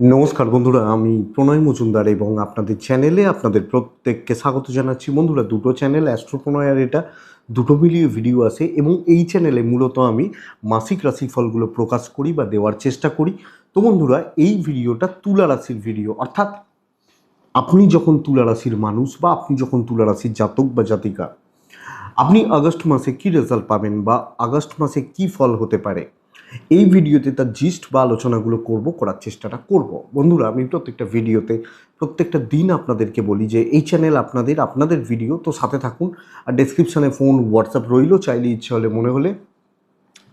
নমস্কার বন্ধুরা, আমি প্রণয় মজুমদার এবং আপনাদের চ্যানেলে আপনাদের প্রত্যেককে স্বাগত জানাচ্ছি। বন্ধুরা, দুটো চ্যানেল অ্যাস্ট্রো প্রণয়ের এটা, দুটো মিলিয়ে ভিডিও আছে এবং এই চ্যানেলে মূলত আমি মাসিক রাশিফলগুলো প্রকাশ করি বা দেওয়ার চেষ্টা করি। তো বন্ধুরা, এই ভিডিওটা তুলা রাশির ভিডিও অর্থাৎ আপনি যখন তুলা রাশির মানুষ বা আপনি যখন তুলা রাশির জাতক বা জাতিকা, আপনি আগস্ট মাসে কি রেজাল্ট পাবেন বা আগস্ট মাসে কি ফল হতে পারে? এই ভিডিওতে তার জিস্ট বা আলোচনাগুলো করব, করার চেষ্টাটা করব। বন্ধুরা, আমি প্রত্যেকটা ভিডিওতে প্রত্যেকটা দিন আপনাদেরকে বলি যে, এই চ্যানেল আপনাদের আপনাদের ভিডিও তো সাথে থাকুন। আর ডেসক্রিপশানে ফোন হোয়াটসঅ্যাপ রইল, চাইলে ইচ্ছে হলে, মনে হলে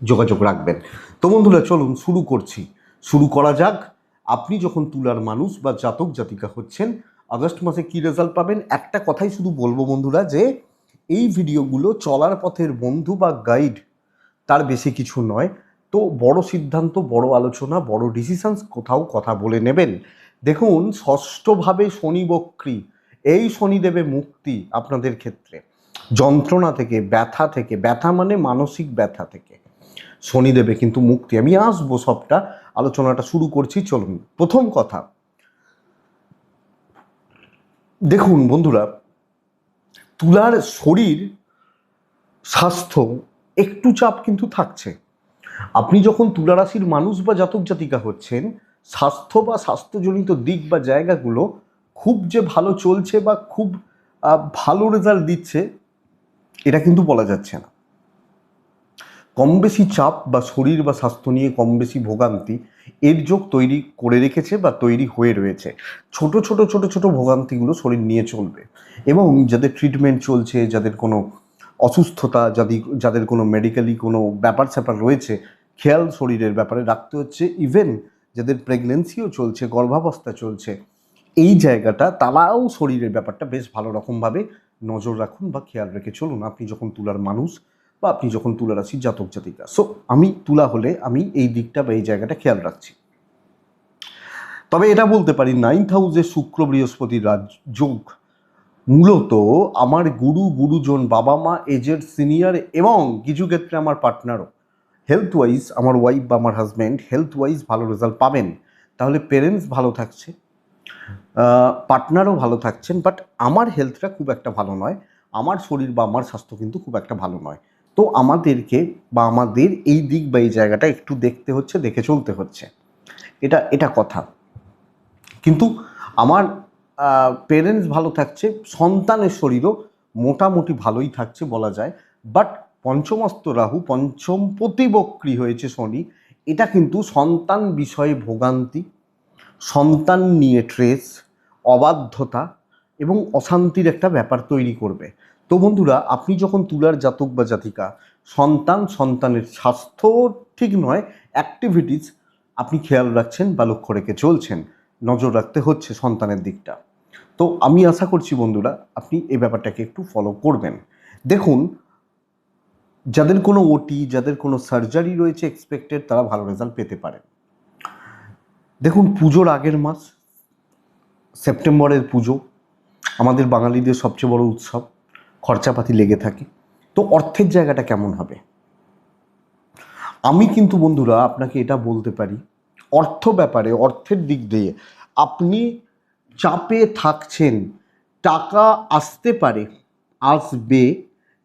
যোগাযোগ রাখবেন। তো বন্ধুরা, চলুন শুরু করছি। শুরু করা যাক। আপনি যখন তুলার মানুষ বা জাতক জাতিকা হচ্ছেন, আগস্ট মাসে কি রেজাল্ট পাবেন? একটা কথাই শুধু বলব বন্ধুরা যে, এই ভিডিওগুলো চলার পথের বন্ধু বা গাইড তার বেশি কিছু নয়। তো বড় সিদ্ধান্ত, বড় আলোচনা, বড় ডিসিশনস কোথাও কথা বলে নেবেন। দেখুন, ষষ্ঠভাবে শনি বক্রী, এই শনি দেবে মুক্তি আপনাদের ক্ষেত্রে। যন্ত্রণা থেকে, ব্যথা থেকে, ব্যথা মানে মানসিক ব্যথা থেকে। শনি দেবে কিন্তু মুক্তি। আমি আসব সবটা, আলোচনাটা শুরু করছি, চলুন। প্রথম কথা, দেখুন বন্ধুরা, তুলার শরীর, স্বাস্থ্য, একটু চাপ কিন্তু থাকছে। আপনি যখন তুলারাশির মানুষ বা জাতক জাতিকা হচ্ছেন, স্বাস্থ্য বা স্বাস্থ্যজনিত দিক বা জায়গাগুলো খুব যে ভালো চলছে বা খুব ভালো রেজাল্ট দিচ্ছে, এটা কিন্তু বলা যাচ্ছে না। কম বেশি চাপ বা শরীর বা স্বাস্থ্য নিয়ে কম বেশি ভোগান্তি, এর যোগ তৈরি করে রেখেছে বা তৈরি হয়ে রয়েছে। ছোট ছোট ছোট ছোট ভোগান্তিগুলো শরীর নিয়ে চলবে এবং যাদের ট্রিটমেন্ট চলছে, যাদের কোনো অসুস্থতা যাদের যাদের কোনো মেডিকেলি কোনো ব্যাপার স্যাপার রয়েছে, খেয়াল শরীরের ব্যাপারে রাখতে হচ্ছে। ইভেন যাদের প্রেগনেন্সিও চলছে, গর্ভাবস্থা চলছে, এই জায়গাটা, তারাও শরীরের ব্যাপারটা বেশ ভালো রকমভাবে নজর রাখুন বা খেয়াল রেখে চলুন। আপনি যখন তুলার মানুষ বা আপনি যখন তুলা রাশির জাতক জাতিকা। সো আমি তুলা হলে আমি এই দিকটা বা এই জায়গাটা খেয়াল রাখছি। তবে এটা বলতে পারি নাইন্থ হাউসে শুক্র বৃহস্পতির রাজযোগ মূলত আমার গুরু, গুরুজন, বাবা মা এজের সিনিয়র এবং কিছু ক্ষেত্রে আমার পার্টনারও হেলথ ওয়াইজ আমার ওয়াইফ বা আমার হাজব্যান্ড হেলথ ওয়াইজ ভালো রেজাল্ট পাবেন। তাহলে পেরেন্টস ভালো থাকছে পার্টনারও ভালো থাকছেন বাট আমার হেলথটা খুব একটা ভালো নয়। আমার শরীর বা আমার স্বাস্থ্য কিন্তু খুব একটা ভালো নয়। তো আমাদেরকে বা আমাদের এই দিক বা এই জায়গাটা একটু দেখতে হচ্ছে, দেখে চলতে হচ্ছে। এটা এটা কথা। কিন্তু আমার পেরেন্টস ভালো থাকছে, সন্তানের শরীরও মোটামুটি ভালোই থাকছে বলা যায়। বাট পঞ্চমস্ত রাহু, পঞ্চম প্রতিবক্রী হয়েছে শনি। এটা কিন্তু সন্তান বিষয়ে ভোগান্তি, সন্তান নিয়ে ট্রেস অবাধ্যতা এবং অশান্তির একটা ব্যাপার তৈরি করবে। তো বন্ধুরা, আপনি যখন তুলার জাতক বা জাতিকা, সন্তান সন্তানের স্বাস্থ্য ঠিক নয় অ্যাক্টিভিটিস আপনি খেয়াল রাখছেন বা লক্ষ্য রেখে চলছেন। নজর রাখতে হচ্ছে সন্তানের দিকটা। তো আমি আশা করছি বন্ধুরা আপনি এই ব্যাপারটাকে একটু ফলো করবেন। দেখুন, যাদের কোনো ওটি যাদের কোনো সার্জারি রয়েছে এক্সপেক্টেড তারা ভালো রেজাল্ট পেতে পারেন দেখুন, পুজোর আগের মাস, সেপ্টেম্বরের পুজো, আমাদের বাঙালিদের সবচেয়ে বড় উৎসব, খরচাপাতি লেগে থাকে। তো অর্থের জায়গাটা কেমন হবে? আমি কিন্তু বন্ধুরা আপনাকে এটা বলতে পারি, অর্থ ব্যাপারে, অর্থের দিক দিয়ে আপনি চাপে থাকছেন, টাকা আসতে পারে, আসবে,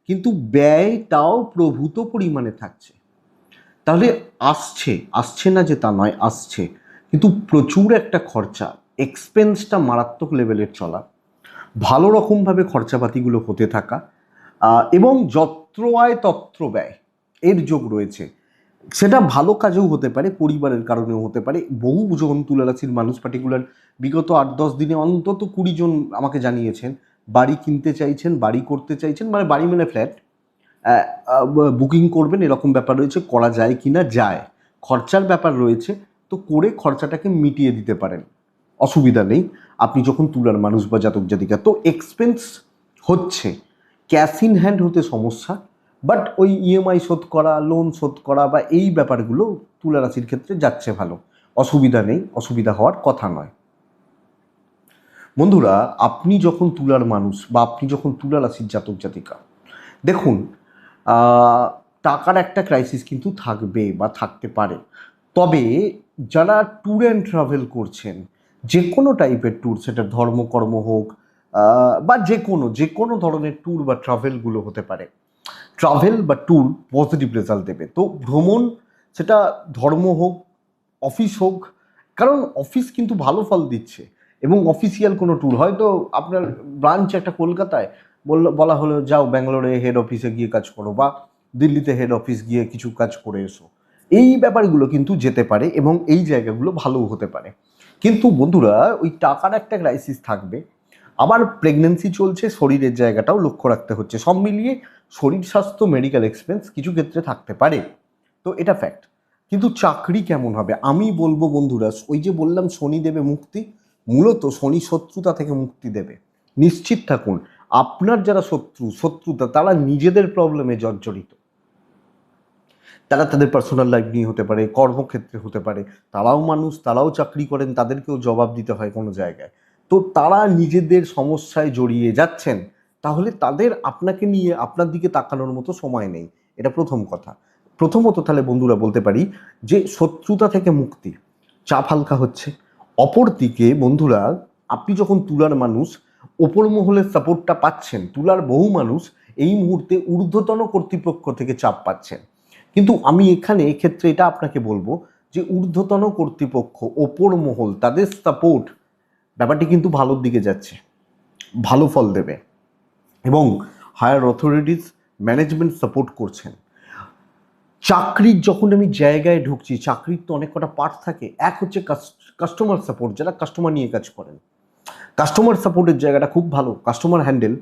কিন্তু ব্যয়টাও প্রভূত পরিমাণে থাকছে। তাহলে আসছে আসছে না যে তা নয়, আসছে। কিন্তু প্রচুর একটা খরচা এক্সপেন্সটা মারাত্মক লেভেলের চলা, ভালো রকমভাবে খরচাপাতিগুলো হতে থাকা এবং যত্র আয় তত্র ব্যয়, এর যোগ রয়েছে। সেটা ভালো কাজেও হতে পারে, পরিবারের কারণেও হতে পারে। বহু যখন তুলা রাশির মানুষ পার্টিকুলার বিগত আট দশ দিনে অন্তত কুড়ি জন আমাকে জানিয়েছেন, বাড়ি কিনতে চাইছেন, বাড়ি করতে চাইছেন মানে বাড়ি মানে ফ্ল্যাট বুকিং করবেন, এরকম ব্যাপার রয়েছে, করা যায় কি না যায়। খরচার ব্যাপার রয়েছে, তো করে খরচাটাকে মিটিয়ে দিতে পারেন। অসুবিধা নেই। আপনি যখন তুলার মানুষ বা জাতক জাতিকা, তো এক্সপেন্স হচ্ছে। ক্যাশ ইন হ্যান্ড হতে সমস্যা। বাট ওই ইএমআই শোধ করা লোন শোধ করা বা এই ব্যাপারগুলো তুলা রাশির ক্ষেত্রে যাচ্ছে ভালো। অসুবিধা নেই, অসুবিধা হওয়ার কথা নয়। বন্ধুরা, আপনি যখন তুলার মানুষ বা আপনি যখন তুলা রাশির জাতক জাতিকা, দেখুন টাকার একটা ক্রাইসিস কিন্তু থাকবে বা থাকতে পারে। তবে যারা ট্যুর অ্যান্ড ট্রাভেল করছেন, যে কোনো টাইপের ট্যুর সেটা ধর্মকর্ম হোক বা যে কোনো যে কোনো ধরনের ট্যুর বা ট্রাভেলগুলো হতে পারে। ট্রাভেল বা ট্যুর পজিটিভ রেজাল্ট দেবে। তো ভ্রমণ সেটা ধর্ম হোক অফিস হোক, কারণ অফিস কিন্তু ভালো ফল দিচ্ছে এবং অফিসিয়াল কোনো ট্যুর হয়তো আপনার ব্রাঞ্চ একটা কলকাতায় বলল বলা হলো, যাও ব্যাঙ্গালোরে হেড অফিসে গিয়ে কাজ করো বা দিল্লিতে হেড অফিস গিয়ে কিছু কাজ করে এসো। এই ব্যাপারগুলো কিন্তু যেতে পারে এবং এই জায়গাগুলো ভালো হতে পারে। কিন্তু বন্ধুরা, ওই টাকার একটা ক্রাইসিস থাকবে। আবার প্রেগনেন্সি চলছে, শরীরের জায়গাটাও লক্ষ্য রাখতে হচ্ছে। সব মিলিয়ে শরীর স্বাস্থ্য মেডিকেল এক্সপেন্স কিছু ক্ষেত্রে থাকতে পারে। তো এটা ফ্যাক্ট কিন্তু চাকরি কেমন হবে? আমি বলব বন্ধুরা, ওই যে বললাম শনি দেবে মুক্তি, মূলত শনি শত্রুতা থেকে মুক্তি দেবে। নিশ্চিত থাকুন, আপনার যারা শত্রু, শত্রুতা, তারা নিজেদের প্রবলেমে জর্জরিত। তারা তাদের পার্সোনাল লাইফ নিয়ে হতে পারে, কর্মক্ষেত্রে হতে পারে। তারাও মানুষ, তারাও চাকরি করেন, তাদেরকেও জবাব দিতে হয় কোনো জায়গায়। তো তারা নিজেদের সমস্যায় জড়িয়ে যাচ্ছেন, তাহলে তাদের আপনাকে নিয়ে আপনার দিকে তাকানোর মতো সময় নেই। এটা প্রথম কথা। প্রথমত তাহলে বন্ধুরা বলতে পারি যে, শত্রুতা থেকে মুক্তি চাপ হালকা হচ্ছে। অপরদিকে বন্ধুরা, আপনি যখন তুলার মানুষ, ওপর মহলের সাপোর্টটা পাচ্ছেন, তুলার বহু মানুষ এই মুহূর্তে ঊর্ধ্বতন কর্তৃপক্ষ থেকে চাপ পাচ্ছেন। কিন্তু আমি এখানে এক্ষেত্রে এটা আপনাকে বলব যে, ঊর্ধ্বতন কর্তৃপক্ষ, ওপর মহল, তাদের সাপোর্ট ব্যাপারটি কিন্তু ভালোর দিকে যাচ্ছে। ভালো ফল দেবে এবং হায়ার অথরিটিস ম্যানেজমেন্ট সাপোর্ট করছেন। চাকরির যখন আমি জায়গায় ঢুকছি, চাকরির তো অনেক কটা পার্ট থাকে। এক হচ্ছে কাস্টমার সাপোর্ট যারা কাস্টমার নিয়ে কাজ করেন। কাস্টমার সাপোর্টের জায়গাটা খুব ভালো। কাস্টমার হ্যান্ডেল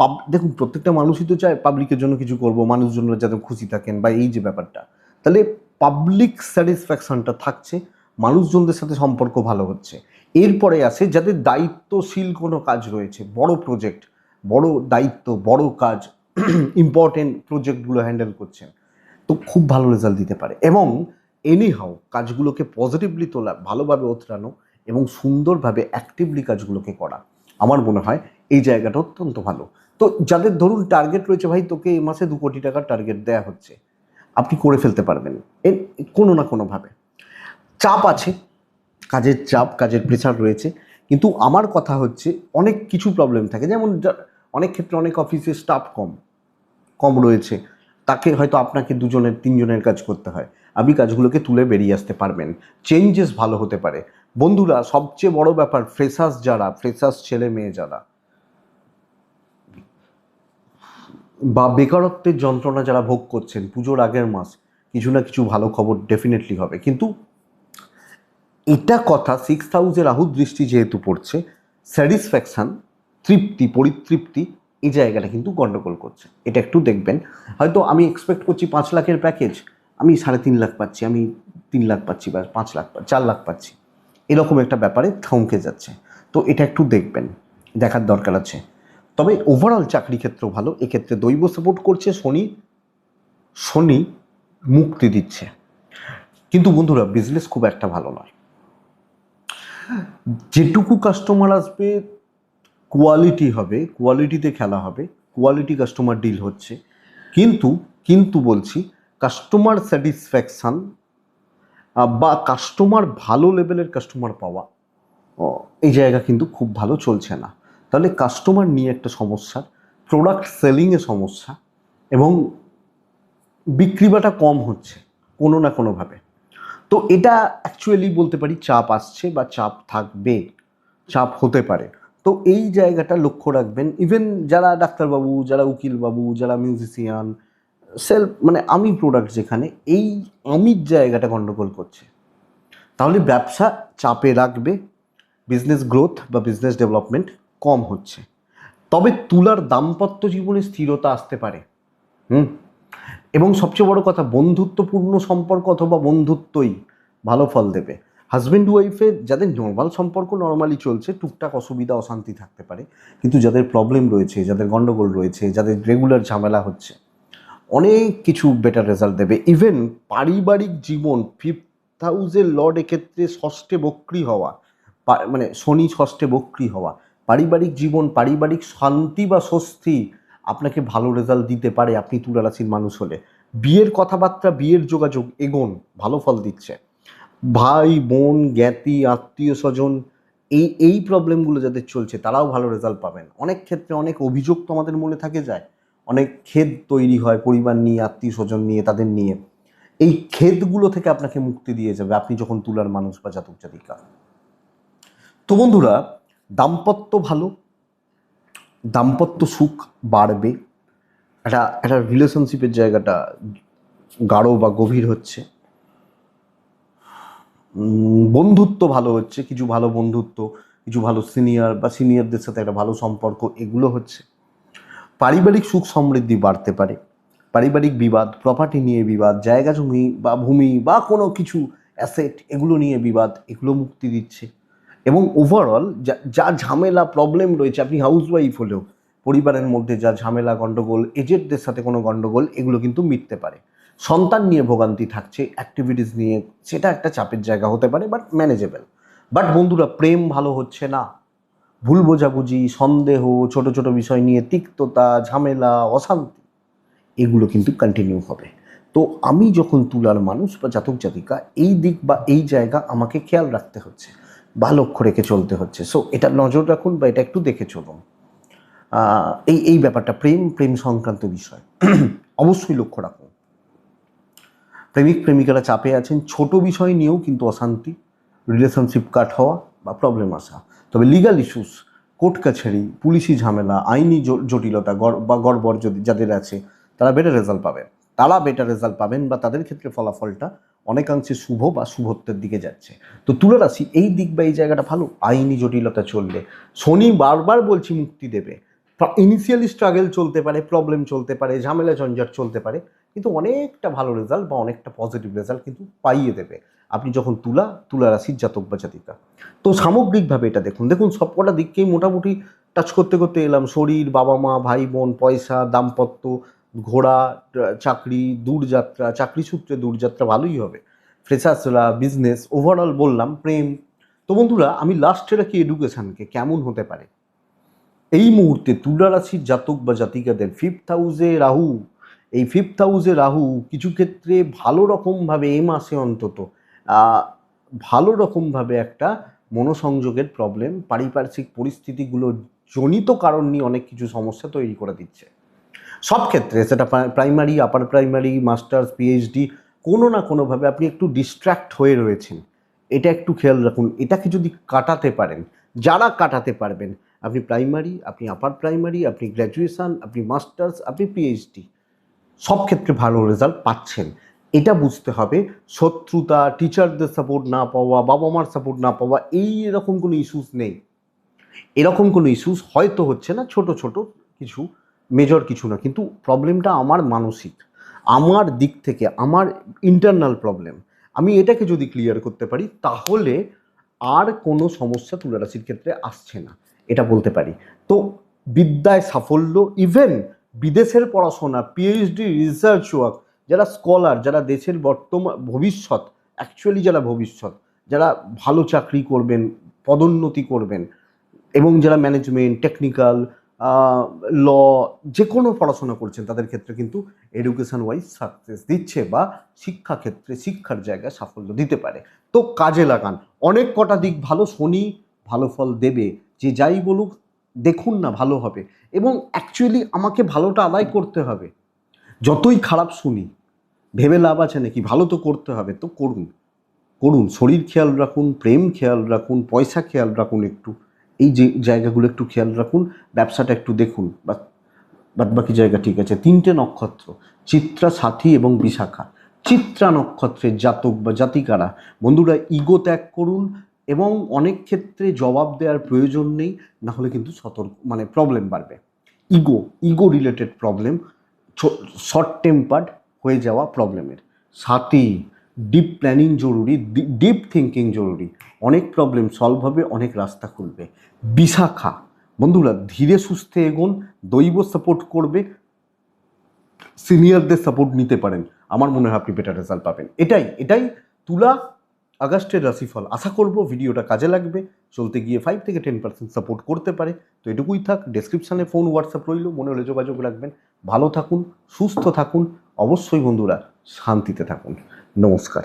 পাব দেখুন প্রত্যেকটা মানুষই তো চায় পাবলিকের জন্য কিছু করব, মানুষজনরা যাতে খুশি থাকেন বা এই যে ব্যাপারটা। তাহলে পাবলিক স্যাটিসফ্যাকশনটা থাকছে। মানুষজনদের সাথে সম্পর্ক ভালো হচ্ছে। এরপরে আসে যাদের দায়িত্বশীল কোনো কাজ রয়েছে, বড় প্রজেক্ট বড় দায়িত্ব, বড় কাজ ইম্পর্টেন্ট প্রজেক্টগুলো হ্যান্ডেল করছেন, তো খুব ভালো রেজাল্ট দিতে পারে। এবং এনিহাও কাজগুলোকে পজিটিভলি তোলা, ভালোভাবে ওতরানো এবং সুন্দরভাবে অ্যাক্টিভলি কাজগুলোকে করা, আমার মনে হয় এই জায়গাটা অত্যন্ত ভালো। তো যাদের ধরুন টার্গেট রয়েছে, ভাই, তোকে এই মাসে দু কোটি টাকার টার্গেট দেয়া হচ্ছে। আপনি করে ফেলতে পারবেন এর কোনো না কোনোভাবে। চাপ আছে, কাজের চাপ, কাজের প্রেশার রয়েছে, কিন্তু আমার কথা হচ্ছে অনেক কিছু প্রবলেম থাকে। যেমন অনেক ক্ষেত্রে অনেক অফিসে স্টাফ কম কম রয়েছে। তাকে হয়তো আপনাকে দুজনের, তিনজনের কাজ করতে হয়। আপনি কাজগুলোকে তুলে বেরিয়ে আসতে পারবেন। চেঞ্জেস ভালো হতে পারে। বন্ধুরা, সবচেয়ে বড় ব্যাপার ফ্রেশার্স যারা ফ্রেশার্স ছেলে মেয়ে যারা, বা বেকারত্বের যন্ত্রণা যারা ভোগ করছেন, পুজোর আগের মাস, কিছু না কিছু ভালো খবর ডেফিনেটলি হবে। কিন্তু এটা কথা সিক্স হাউসে রাহু দৃষ্টি যেহেতু পড়ছে স্যাটিসফ্যাকশান তৃপ্তি, পরিতৃপ্তি, এই জায়গাটা কিন্তু গণ্ডগোল করছে। এটা একটু দেখবেন। হয়তো আমি এক্সপেক্ট করছি পাঁচ লাখের প্যাকেজ আমি সাড়ে তিন লাখ পাচ্ছি, আমি তিন লাখ পাচ্ছি বা পাঁচ লাখ চার লাখ পাচ্ছি। এরকম একটা ব্যাপারে থমকে যাচ্ছে। তো এটা একটু দেখবেন, দেখার দরকার আছে। তবে ওভারঅল চাকরি ক্ষেত্রেও ভালো, এক্ষেত্রে দৈব সাপোর্ট করছে শনি শনি মুক্তি দিচ্ছে। কিন্তু বন্ধুরা বিজনেস খুব একটা ভালো নয়। যেটুকু কাস্টমার আসবে কোয়ালিটি হবে কোয়ালিটিতে খেলা হবে কোয়ালিটি কাস্টমার ডিল হচ্ছে। কিন্তু কিন্তু বলছি কাস্টমার স্যাটিসফ্যাকশান বা কাস্টমার ভালো লেভেলের কাস্টমার পাওয়া এই জায়গা কিন্তু খুব ভালো চলছে না। তাহলে কাস্টমার নিয়ে একটা সমস্যা প্রোডাক্ট সেলিংয়ে সমস্যা, এবং বিক্রিবাটা কম হচ্ছে, কোনো না কোনোভাবে। তো এটা অ্যাকচুয়ালি বলতে পারি চাপ আসছে বা চাপ থাকবে, চাপ হতে পারে। তো এই জায়গাটা লক্ষ্য রাখবেন। ইভেন যারা ডাক্তারবাবু, যারা উকিলবাবু, যারা মিউজিশিয়ান সেলফ মানে আমি প্রোডাক্ট যেখানে, এই আমির জায়গাটা গণ্ডগোল করছে। তাহলে ব্যবসা চাপে রাখবে বিজনেস গ্রোথ বা বিজনেস ডেভেলপমেন্ট কম হচ্ছে। তবে তুলার দাম্পত্য জীবনে স্থিরতা আসতে পারে। হুম? এবং সবচেয়ে বড় কথা, বন্ধুত্বপূর্ণ সম্পর্ক অথবা বন্ধুত্বই ভালো ফল দেবে। হাজব্যান্ড ওয়াইফের যাদের নর্মাল সম্পর্ক নর্মালি চলছে, টুকটাক অসুবিধা, অশান্তি থাকতে পারে। কিন্তু যাদের প্রবলেম রয়েছে, যাদের গণ্ডগোল রয়েছে, যাদের রেগুলার ঝামেলা হচ্ছে, অনেক কিছু বেটার রেজাল্ট দেবে। ইভেন পারিবারিক জীবন ফিফথ হাউসের লর্ড এক্ষেত্রে ষষ্ঠে বক্রি হওয়া মানে শনি ষষ্ঠে বক্রি হওয়া, পারিবারিক জীবন, পারিবারিক শান্তি বা স্বস্তি আপনাকে ভালো রেজাল্ট দিতে পারে আপনি তুলা রাশির মানুষ হলে। বিয়ের কথাবার্তা, বিয়ের যোগাযোগ এগোন, ভালো ফল দিচ্ছে। ভাই, বোন, জ্ঞাতি, আত্মীয় স্বজন, এই এই প্রবলেমগুলো যাদের চলছে, তারাও ভালো রেজাল্ট পাবেন। অনেক ক্ষেত্রে অনেক অভিযোগ তো আমাদের মনে থাকে যায়। অনেক খেদ তৈরি হয় পরিবার নিয়ে, আত্মীয় স্বজন নিয়ে, তাদের নিয়ে। এই খেদগুলো থেকে আপনাকে মুক্তি দিয়ে যাবে আপনি যখন তুলার মানুষ বা জাতক জাতিকা। তো বন্ধুরা, দাম্পত্য ভালো দাম্পত্য সুখ বাড়বে। একটা একটা রিলেশনশিপের জায়গাটা গাঢ় বা গভীর হচ্ছে। বন্ধুত্ব ভালো হচ্ছে, কিছু ভালো বন্ধুত্ব, কিছু ভালো সিনিয়র বা সিনিয়রদের সাথে একটা ভালো সম্পর্ক, এগুলো হচ্ছে। পারিবারিক সুখ সমৃদ্ধি বাড়তে পারে। পারিবারিক বিবাদ প্রপার্টি নিয়ে বিবাদ, জায়গা জমি বা ভূমি বা কোনো কিছু অ্যাসেট এগুলো নিয়ে বিবাদ, এগুলো মুক্তি দিচ্ছে। এবং ওভারঅল যা ঝামেলা প্রবলেম রয়েছে, আপনি হাউসওয়াইফ হলেও, পরিবারের মধ্যে যা ঝামেলা গণ্ডগোল এজেন্টদের সাথে কোনো গণ্ডগোল এগুলো কিন্তু মিটতে পারে। সন্তান নিয়ে ভোগান্তি থাকছে অ্যাক্টিভিটিস নিয়ে, সেটা একটা চাপের জায়গা হতে পারে বাট ম্যানেজেবল বাট বন্ধুরা, প্রেম ভালো হচ্ছে না। ভুল বোঝাবুঝি, সন্দেহ, ছোট ছোট বিষয় নিয়ে তিক্ততা, ঝামেলা, অশান্তি, এগুলো কিন্তু কন্টিনিউ হবে। তো আমি যখন তুলার মানুষ বা জাতক জাতিকা, এই দিক বা এই জায়গা আমাকে খেয়াল রাখতে হচ্ছে। বা লক্ষ্য রেখে চলতে হচ্ছে। সো এটা নজর রাখুন বা এটা একটু দেখে চলুন। এই এই ব্যাপারটা প্রেম প্রেম সংক্রান্ত বিষয়। অবশ্যই লক্ষ্য রাখুন। প্রেমিক, প্রেমিকারা চাপে আছেন, ছোট বিষয় নিয়েও কিন্তু অশান্তি রিলেশনশিপ কাট হওয়া বা প্রবলেম আসা। তবে লিগাল ইস্যুস কোর্ট কাছারি, পুলিশি ঝামেলা, আইনি জটিলতা বা গড়বড় যদি যাদের আছে, তারা বেটার রেজাল্ট পাবেন। তারা বেটার রেজাল্ট পাবেন বা তাদের ক্ষেত্রে ফলাফলটা অনেকাংশে শুভ বা শুভত্বের দিকে যাচ্ছে। তো তুলে রাশি এই দিক বা এই জায়গাটা ভালো? আইনি জটিলতা চললে শনি বারবার বলছি মুক্তি দেবে। ইনিশিয়ালি স্ট্রাগল চলতে পারে প্রবলেম চলতে পারে, ঝামেলা ঝঞ্ঝাট চলতে পারে, কিন্তু অনেকটা ভালো রেজাল্ট বা অনেকটা পজিটিভ রেজাল্ট কিন্তু পাইয়ে দেবে। আপনি যখন তুলা তুলা রাশির জাতক বা জাতিকা। তো সামগ্রিকভাবে এটা দেখুন। দেখুন, সবকটা দিককেই মোটামুটি টাচ করতে করতে এলাম। শরীর বাবা মা ভাই বোন পয়সা, দাম্পত্য ঘোড়া, চাকরি, দূরযাত্রা, চাকরি সূত্রে দূরযাত্রা ভালোই হবে। ফ্রেশার্সরা বিজনেস ওভারঅল বললাম, প্রেম। তো বন্ধুরা, আমি লাস্টে রাখি এডুকেশনকে কেমন হতে পারে? এই মুহূর্তে তুলা রাশির জাতক বা জাতিকাদের ফিফথ হাউসে রাহু। এই ফিফথ হাউসে রাহু কিছু ক্ষেত্রে ভালো রকমভাবে এই মাসে অন্তত ভালো রকমভাবে একটা মনোসংযোগের প্রবলেম পারিপার্শ্বিক পরিস্থিতিগুলো জনিত কারণ নিয়ে অনেক কিছু সমস্যা তৈরি করে দিচ্ছে। সব ক্ষেত্রে, সেটা primary upper primary masters PhD কোনো না কোনোভাবে আপনি একটু ডিস্ট্র্যাক্ট হয়ে রয়েছেন। এটা একটু খেয়াল রাখুন, এটাকে যদি কাটাতে পারেন, যারা কাটাতে পারবেন, আপনি প্রাইমারি আপনি আপার প্রাইমারি আপনি গ্র্যাজুয়েশন আপনি মাস্টার্স আপনি পিএইচডি সব ক্ষেত্রে ভালো রেজাল্ট পাচ্ছেন। এটা বুঝতে হবে, শত্রুতা টিচারদের সাপোর্ট না পাওয়া বাবা মার সাপোর্ট না পাওয়া, এই এরকম কোনো ইস্যুস নেই। এরকম কোনো ইস্যুস হয়তো হচ্ছে না, ছোট ছোট কিছু মেজর কিছু না, কিন্তু প্রবলেমটা আমার মানসিক, আমার দিক থেকে, আমার ইন্টারনাল প্রবলেম আমি এটাকে যদি ক্লিয়ার করতে পারি, তাহলে আর কোনো সমস্যা তুলা রাশির ক্ষেত্রে আসছে না, এটা বলতে পারি। তো বিদ্যায় সাফল্য ইভেন বিদেশের পড়াশোনা পিএইচডি রিসার্চ ওয়ার্ক যারা স্কলার যারা দেশের বর্তমান ভবিষ্যৎ অ্যাকচুয়ালি যারা ভবিষ্যৎ, যারা ভালো চাকরি করবেন, পদোন্নতি করবেন, এবং যারা ম্যানেজমেন্ট টেকনিক্যাল ল যে কোনো পড়াশোনা করছেন, তাদের ক্ষেত্রে কিন্তু এডুকেশন ওয়াইজ সাকসেস দিচ্ছে বা শিক্ষা ক্ষেত্রে, শিক্ষার জায়গায় সাফল্য দিতে পারে। তো কাজে লাগান। অনেক কটা দিক ভালো, শনি ভালো ফল দেবে। যে যাই বলুক, দেখুন না ভালো হবে। এবং অ্যাকচুয়ালি আমাকে ভালোটা আদায় করতে হবে। যতই খারাপ শুনি, ভেবে লাভ আছে নাকি? ভালো তো করতে হবে। তো করুন। করুন। শরীর খেয়াল রাখুন, প্রেম খেয়াল রাখুন, পয়সা খেয়াল রাখুন একটু। এই যে জায়গাগুলো একটু খেয়াল রাখুন, ব্যবসাটা একটু দেখুন বা বাদ বাকি জায়গা ঠিক আছে। তিনটে নক্ষত্র, চিত্রা, সাথী এবং বিশাখা। চিত্রা নক্ষত্রের জাতক বা জাতিকারা, বন্ধুরা ইগো ত্যাগ করুন এবং অনেক ক্ষেত্রে জবাব দেওয়ার প্রয়োজন নেই, না হলে কিন্তু সতর্ক মানে প্রবলেম বাড়বে। Ego ego related problem short tempered হয়ে যাওয়া প্রবলেমের সাথী ডিপ প্ল্যানিং জরুরি ডিপ থিঙ্কিং জরুরি। অনেক প্রবলেম সলভ হবে, অনেক রাস্তা খুলবে। বিশাখা, বন্ধুরা, ধীরে সুস্থে এগোন, দৈব সাপোর্ট করবে সিনিয়রদের সাপোর্ট নিতে পারেন। আমার মনে হয় আপনি বেটার রেজাল্ট পাবেন। এটাই এটাই তুলা আগস্টের রাশিফল। আশা করব ভিডিওটা কাজে লাগবে। চলতে গিয়ে ফাইভ থেকে টেন পার্সেন্ট সাপোর্ট করতে পারে। তো এটুকুই থাক ডেসক্রিপশানে ফোন হোয়াটসঅ্যাপ রইল, মনে হলে যোগাযোগ রাখবেন। ভালো থাকুন, সুস্থ থাকুন। অবশ্যই বন্ধুরা, শান্তিতে থাকুন। নমস্কার।